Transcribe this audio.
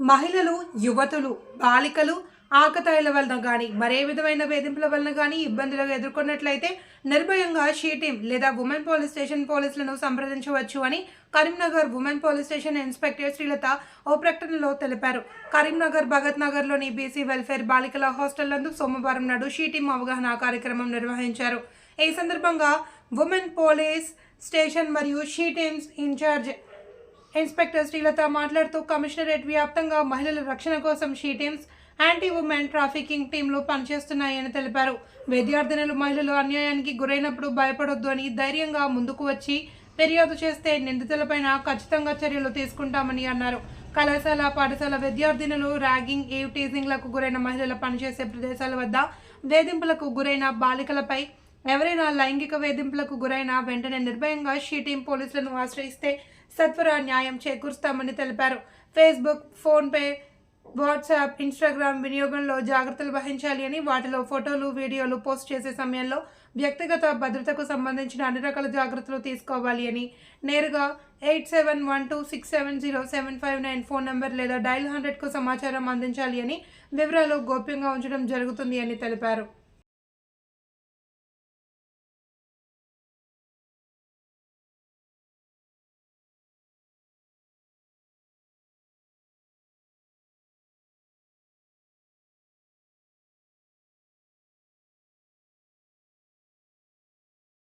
మహిళలు యువతులు బాలికలు ఆకతాయిల వలన కానీ మరే విధమైన వేధింపుల వలన కానీ ఇబ్బందులు ఎదుర్కొన్నట్లయితే నిర్భయంగా షీ టీం లేదా ఉమెన్ పోలీస్ స్టేషన్ పోలీసులను సంప్రదించవచ్చు అని Karimnagar women police station inspector Srilatha ఓ ప్రకటనలో తెలిపారు. కరీంనగర్ భగత్ నగర్లోని బీసీ వెల్ఫేర్ బాలికల హాస్టల్ నందు సోమవారం నాడు షీ టీం అవగాహన కార్యక్రమం నిర్వహించారు. ఈ సందర్భంగా ఉమెన్ పోలీస్ స్టేషన్ మరియు SHE teams in charge inspector Srilatha మాట్లాడుతూ కమిషనరేట్ వ్యాప్తంగా మహిళల రక్షణ కోసం SHE teams anti women trafficking టీంలు పనిచేస్తున్నాయని తెలిపారు. విద్యార్థినులు మహిళలు అన్యాయానికి గురైనప్పుడు భయపడొద్దు అని ధైర్యంగా ముందుకు వచ్చి ఫిర్యాదు చేస్తే నిందితులపైన ఖచ్చితంగా చర్యలు తీసుకుంటామని అన్నారు. కళాశాల పాఠశాల విద్యార్థినులు ర్యాగింగ్ ఏవ్ టీజింగ్లకు గురైన మహిళలు పనిచేసే ప్రదేశాల వద్ద వేధింపులకు గురైన బాలికలపై ఎవరైనా లైంగిక వేధింపులకు గురైన వెంటనే నిర్భయంగా షీ టీం పోలీసులను ఆశ్రయిస్తే సత్వర న్యాయం చేకూరుస్తామని తెలిపారు. ఫేస్బుక్ ఫోన్పే వాట్సాప్ ఇన్స్టాగ్రామ్ వినియోగంలో జాగ్రత్తలు వహించాలి అని వాటిలో ఫోటోలు వీడియోలు పోస్ట్ చేసే సమయంలో వ్యక్తిగత భద్రతకు సంబంధించిన అన్ని రకాల జాగ్రత్తలు తీసుకోవాలి అని నేరుగా eight seven one two six seven zero seven five nine phone number లేదా డైల్ హండ్రెడ్కు సమాచారం అందించాలి అని వివరాలు గోప్యంగా ఉంచడం జరుగుతుంది అని తెలిపారు.